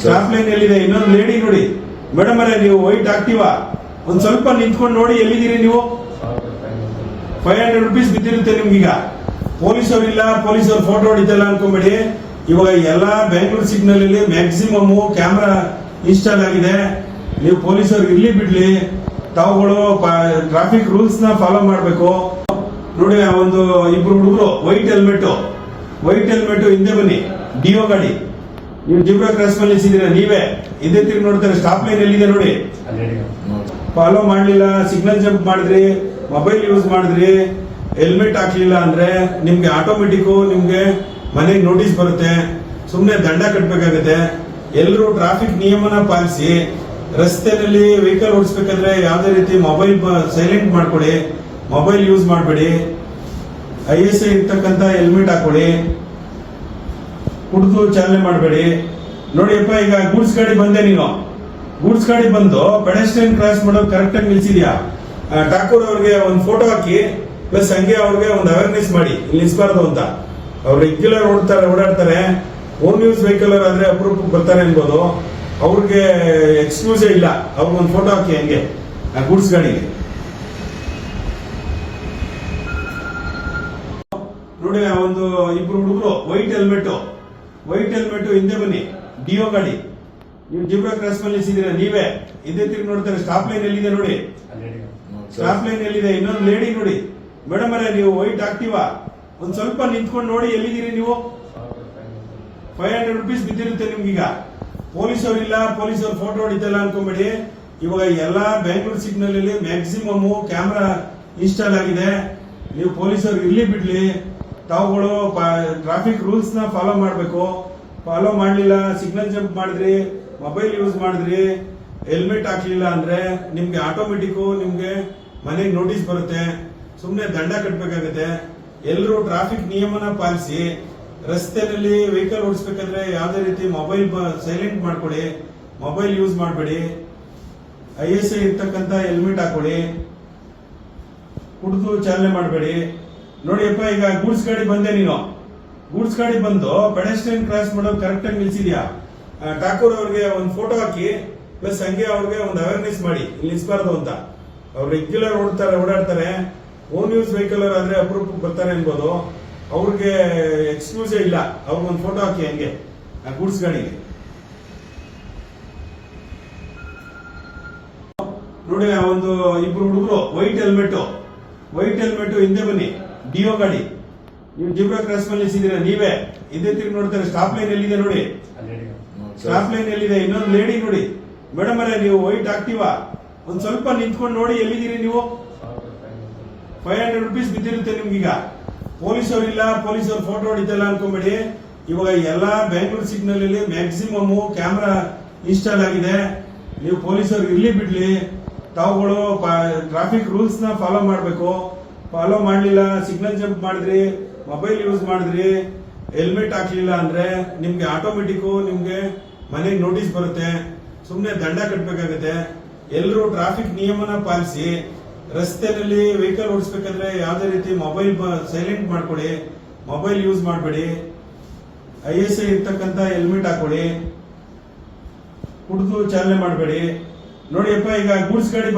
Stop line ಎಲ್ಲಿದೆ? ಇನ್ನೊಂದು lady ನೋಡಿ. ಮೇಡಮ್ ಅಲ್ಲೇ ನೀವು ವೈಟ್ ಆಗ್ತೀವಾ ಒಂದ್ ಸ್ವಲ್ಪ ನಿಂತ್ಕೊಂಡು ನೋಡಿ, ಎಲ್ಲಿದ್ದೀರಿ ನೀವು? ಫೈವ್ ಹಂಡ್ರೆಡ್ ರುಪೀಸ್ ಬಿದ್ದಿರುತ್ತೆ ನಿಮ್ಗೀಗ. ಪೊಲೀಸ್ ಇಲ್ಲ ಪೊಲೀಸ್ ಅವ್ರು ಫೋಟೋ ಹೊಡಿತಲ್ಲ ಅನ್ಕೊಂಬೇಡಿ. ಇವಾಗ ಎಲ್ಲ ಬೆಂಗಳೂರು ಸಿಗ್ನಲ್ ಅಲ್ಲಿ ಮ್ಯಾಕ್ಸಿಮಮ್ ಕ್ಯಾಮ್ರಾ ಇನ್ಸ್ಟಾಲ್ ಆಗಿದೆ. ನೀವು ಪೊಲೀಸ್ ಅವ್ರಿಗೆ ಇರ್ಲಿ ಬಿಡ್ಲಿ. ತಾವುಗಳು ಟ್ರಾಫಿಕ್ ರೂಲ್ಸ್ನ ಫಾಲೋ ಮಾಡಬೇಕು. ನೋಡಿ ಒಂದು ಇಬ್ರು ಹುಡುಗರು ವೈಟ್ ಹೆಲ್ಮೆಟ್ ವೈಟ್ ಹೆಲ್ಮೆಟ್ ಹಿಂದೆ ಬನ್ನಿ. ಡಿಒ ಗಾಡಿ. ನೀವು ಜಿಬ್ರಾ ಕ್ರಾಸ್ ಮೇಲೆ ನಿಲ್ಸಿದ್ದೀರಾ ನೀವೇ. ಹಿಂದೆ ತಿರುಗಿ ನೋಡ್ತಾರೆ. ಸ್ಟಾಪ್ ಲೈನ್ ಎಲ್ಲಿದೆ ನೋಡಿ? ಫಾಲೋ ಮಾಡಲಿಲ್ಲ. ಸಿಗ್ನಲ್ ಜಂಪ್ ಮಾಡಿದ್ರಿ ಮೊಬೈಲ್ ಯೂಸ್ ಮಾಡಿದ್ರಿ ಹೆಲ್ಮೆಟ್ ಹಾಕ್ಲಿಲ್ಲ ಅಂದ್ರೆ ನಿಮ್ಗೆ ಆಟೋಮೆಟಿಕ್ ನಿಮ್ಗೆ ಮನೆಗೆ ನೋಟಿಸ್ ಬರುತ್ತೆ. ಸುಮ್ಮನೆ ದಂಡ ಕಟ್ಟಬೇಕಾಗುತ್ತೆ ಎಲ್ಲರೂ ಟ್ರಾಫಿಕ್ ನಿಯಮನ ಪಾಲಿಸಿ ರಸ್ತೆಯಲ್ಲಿ ವೆಹಿಕಲ್ ಓಡಿಸ್ಬೇಕಂದ್ರೆ ಯಾವುದೇ ರೀತಿ ಮೊಬೈಲ್ ಸೈಲೆಂಟ್ ಮಾಡ್ಕೊಳ್ಳಿ ಮೊಬೈಲ್ ಯೂಸ್ ಮಾಡಬೇಡಿ. ಐ ಎಸ್ ಐ ಇರ್ತಕ್ಕಂಥ ಹೆಲ್ಮೆಟ್ ಹಾಕೊಳ್ಳಿ ಕುಡಿದು ಚಾಲನೆ ಮಾಡಬೇಡಿ. ನೋಡಿಯಪ್ಪ ಈಗ ಗೂಡ್ಸ್ ಗಾಡಿ ಬಂದೆ ನೀನು. ಗೂಡ್ಸ್ ಗಾಡಿ ಬಂದು ಪೆಡೆಸ್ಟ್ರಿಯನ್ ಕ್ರಾಸ್ ಮಾಡೋದು ಕರೆಕ್ಟ್ ಆಗಿ ನಿಲ್ಸಿದ್ಯಾ? ಠಾಕೂರ್ ಅವ್ರಿಗೆ ಒಂದು ಫೋಟೋ ಹಾಕಿ ಪ್ಲಸ್ ಹಂಗೆ ಅವ್ರಿಗೆ ಒಂದು ಅವೇರ್ನೆಸ್ ಮಾಡಿ. ಇಲ್ಲಿ ನಿಲ್ಸ್ಬಾರ್ದು ಅಂತ. ಅವ್ರು ರೆಗ್ಯುಲರ್ ಓಡ್ತಾರೆ, ಓಡಾಡ್ತಾರೆ. ಓನ್ ಯೂಸ್ ವೆಹಿಕಲ್ ಆದ್ರೆ ಅಪರೂಪಕ್ಕೆ ಬರ್ತಾರೆ ಅನ್ಬೋದು. ಅವ್ರಿಗೆ ಎಕ್ಸ್ಕ್ಯೂಸೇ ಇಲ್ಲ. ಅವ್ರಿಗೆ ಒಂದು ಫೋಟೋ ಹಾಕಿ ಹಂಗೆ, ಆ ಗೂಡ್ಸ್ ಗಾಡಿಗೆ. ನೋಡಿ ಒಂದು ಇಬ್ರು ಹುಡುಗರು ವೈಟ್ ಹೆಲ್ಮೆಟ್ ವೈಟ್ ಹೆಲ್ಮೆಟ್ ಹಿಂದೆ ಬನ್ನಿ. ಡಿಒ ಗಾಡಿ. ನೀವು ಜಿಬ್ರಾ ಕ್ರಾಸ್ ಮೇಲೆ ನೀವೇ. ಹಿಂದೆ ತಿರುಗಿ ನೋಡ್ತಾರೆ. ಸ್ಟಾಪ್ ಲೈನ್ ಎಲ್ಲಿದೆ ನೋಡಿ. ಸ್ಟಾಪ್ ಲೈನ್ ಎಲ್ಲಿದೆ? ಇನ್ನೊಂದು ಲೇಡಿ ನೋಡಿ. ಮೇಡಮ್ ಅರೆ ನೀವು ವೈಟ್ ಆಗ್ತೀವಾ ಒಂದ್ ಸ್ವಲ್ಪ ನಿಂತ್ಕೊಂಡು ನೋಡಿ ಎಲ್ಲಿದ್ದೀರಿ ನೀವು? ಫೈವ್ ಹಂಡ್ರೆಡ್ ರುಪೀಸ್ ಬಿದ್ದಿರುತ್ತೆ ನಿಮ್ಗೀಗ. ಪೊಲೀಸ್ ಇಲ್ಲ ಪೊಲೀಸ್ ಅವ್ರು ಫೋಟೋ ಹೊಡಿತಲ್ಲ ಅನ್ಕೊಂಬೇಡಿ. ಇವಾಗ ಎಲ್ಲಾ ಬೆಂಗಳೂರು ಸಿಗ್ನಲ್ ಅಲ್ಲಿ ಮ್ಯಾಕ್ಸಿಮಮ್ ಕ್ಯಾಮ್ರಾ ಇನ್ಸ್ಟಾಲ್ ಆಗಿದೆ. ನೀವು ಪೊಲೀಸ್ ಅವ್ರು ಇರ್ಲಿ ಬಿಡ್ಲಿ. ತಾವುಗಳು ಟ್ರಾಫಿಕ್ ರೂಲ್ಸ್ನ ಫಾಲೋ ಮಾಡಬೇಕು. ಫಾಲೋ ಮಾಡಲಿಲ್ಲ ಸಿಗ್ನಲ್ ಜಂಪ್ ಮಾಡಿದ್ರಿ ಮೊಬೈಲ್ ಯೂಸ್ ಮಾಡಿದ್ರಿ ಹೆಲ್ಮೆಟ್ ಹಾಕ್ಲಿಲ್ಲ ಅಂದ್ರೆ ನಿಮ್ಗೆ ಆಟೋಮೆಟಿಕ್ ನಿಮ್ಗೆ ಮನೆಗೆ ನೋಟಿಸ್ ಬರುತ್ತೆ. ಸುಮ್ಮನೆ ದಂಡ ಕಟ್ಟಬೇಕಾಗತ್ತೆ ಎಲ್ಲರೂ ಟ್ರಾಫಿಕ್ ನಿಯಮನ ಪಾಲಿಸಿ ರಸ್ತೆಯಲ್ಲಿ ವೆಹಿಕಲ್ ಓಡಿಸ್ಬೇಕಂದ್ರೆ ಯಾವುದೇ ರೀತಿ ಮೊಬೈಲ್ ಸೈಲೆಂಟ್ ಮಾಡ್ಕೊಳ್ಳಿ ಮೊಬೈಲ್ ಯೂಸ್ ಮಾಡಬೇಡಿ. ಐ ಎಸ್ ಐ ಇರ್ತಕ್ಕಂಥ ಹೆಲ್ಮೆಟ್ ಹಾಕೊಳ್ಳಿ ಕುಡಿದು ಚಾಲನೆ ಮಾಡಬೇಡಿ. ನೋಡಿಯಪ್ಪ ಈಗ ಗೂಡ್ಸ್ ಗಾಡಿ ಬಂದೆ ನೀನು. ಗೂಡ್ಸ್ ಗಾಡಿ ಬಂದು ಪೆಡೆಸ್ಟ್ರಿಯನ್ ಕ್ರಾಸ್ ಮಾಡೋದು ಕರೆಕ್ಟ್ ಆಗಿ ನಿಲ್ಸಿದ್ಯಾ? ಠಾಕೂರ್ ಅವ್ರಿಗೆ ಒಂದು ಫೋಟೋ ಹಾಕಿ ಪ್ಲಸ್ ಹಂಗೆ ಅವ್ರಿಗೆ ಒಂದು ಅವೇರ್ನೆಸ್ ಮಾಡಿ. ಇಲ್ಲಿ ನಿಲ್ಸ್ಬಾರ್ದು ಅಂತ. ಅವ್ರು ರೆಗ್ಯುಲರ್ ಓಡ್ತಾರೆ, ಓಡಾಡ್ತಾರೆ. ಓನ್ ಯೂಸ್ ವೆಹಿಕಲ್ ಆದ್ರೆ ಅಪರೂಪಕ್ಕೆ ಬರ್ತಾರೆ ಅನ್ಬೋದು. ಅವ್ರಿಗೆ ಎಕ್ಸ್ಕ್ಲೂಸೇ ಇಲ್ಲ. ಅವ್ರಿಗೆ ಒಂದು ಫೋಟೋ ಹಾಕಿ ಹಂಗೆ, ಆ ಗೂಡ್ಸ್ ಗಾಡಿಗೆ. ನೋಡಿ ಒಂದು ಇಬ್ರು ಹುಡುಗರು ವೈಟ್ ಹೆಲ್ಮೆಟ್ ವೈಟ್ ಹೆಲ್ಮೆಟ್ ಹಿಂದೆ ಬನ್ನಿ. ಡಿಒ ಗಾಡಿ ನೀವು ಜಿಬ್ರಾ ಕ್ರಾಸ್ ಮೇಲೆ ನೀವೇ. ಇದೇ ತಿರುಗಿ ನೋಡ್ತಾರೆ ಸ್ಟಾಪ್ ಲೈನ್ ಎಲ್ಲಿದೆ ನೋಡಿ. ಸ್ಟಾಪ್ ಲೈನ್ ಎಲ್ಲಿದೆ? ಇನ್ನೊಂದು ಲೇಡಿ ನೋಡಿ. ಮೇಡಮ್ ಅಲ್ಲೇ ನೀವು ವೈಟ್ ಆಗ್ತೀವಾ ಒಂದ್ ಸ್ವಲ್ಪ ನಿಂತ್ಕೊಂಡು ನೋಡಿ, ಎಲ್ಲಿದ್ದೀರಿ ನೀವು? ಫೈವ್ ಹಂಡ್ರೆಡ್ ರುಪೀಸ್ ಬಿದ್ದಿರುತ್ತೆ ನಿಮ್ಗೀಗ. ಪೊಲೀಸ್ ಇಲ್ಲ ಪೊಲೀಸ್ ಅವ್ರು ಫೋಟೋ ಹೊಡಿತಲ್ಲ ಅನ್ಕೊಂಬೇಡಿ. ಇವಾಗ ಎಲ್ಲ ಬೆಂಗಳೂರು ಸಿಗ್ನಲ್ ಅಲ್ಲಿ ಮ್ಯಾಕ್ಸಿಮಮ್ ಕ್ಯಾಮ್ರಾ ಇನ್ಸ್ಟಾಲ್ ಆಗಿದೆ. ನೀವು ಪೊಲೀಸ್ ಅವ್ರಿಗೆ ಇರ್ಲಿ ಬಿಡ್ಲಿ. ತಾವುಗಳು ಟ್ರಾಫಿಕ್ ರೂಲ್ಸ್ನ ಫಾಲೋ ಮಾಡಬೇಕು. ಫಾಲೋ ಮಾಡಲಿಲ್ಲ ಸಿಗ್ನಲ್ ಜಂಪ್ ಮಾಡಿದ್ರಿ ಮೊಬೈಲ್ ಯೂಸ್ ಮಾಡಿದ್ರಿ ಹೆಲ್ಮೆಟ್ ಹಾಕ್ಲಿಲ್ಲ ಅಂದ್ರೆ ನಿಮ್ಗೆ ಆಟೋಮೆಟಿಕ್ ನಿಮ್ಗೆ ಮನೆಗೆ ನೋಟಿಸ್ ಬರುತ್ತೆ. ಸುಮ್ಮನೆ ದಂಡ ಕಟ್ಟಬೇಕಾಗುತ್ತೆ ಎಲ್ಲರೂ ಟ್ರಾಫಿಕ್ ನಿಯಮನ ಪಾಲಿಸಿ ರಸ್ತೆಯಲ್ಲಿ ವೆಹಿಕಲ್ ಓಡಿಸ್ಬೇಕಂದ್ರೆ ಯಾವುದೇ ರೀತಿ ಮೊಬೈಲ್ ಸೈಲೆಂಟ್ ಮಾಡ್ಕೊಳ್ಳಿ ಮೊಬೈಲ್ ಯೂಸ್ ಮಾಡಬೇಡಿ. ಐ ಎಸ್ ಐ ಇರ್ತಕ್ಕಂಥ ಹೆಲ್ಮೆಟ್ ಹಾಕೊಳ್ಳಿ ಕುಡಿದು ಚಾಲನೆ ಮಾಡಬೇಡಿ. ನೋಡಿಯಪ್ಪ ಈಗ ಗೂಡ್ಸ್ ಗಾಡಿ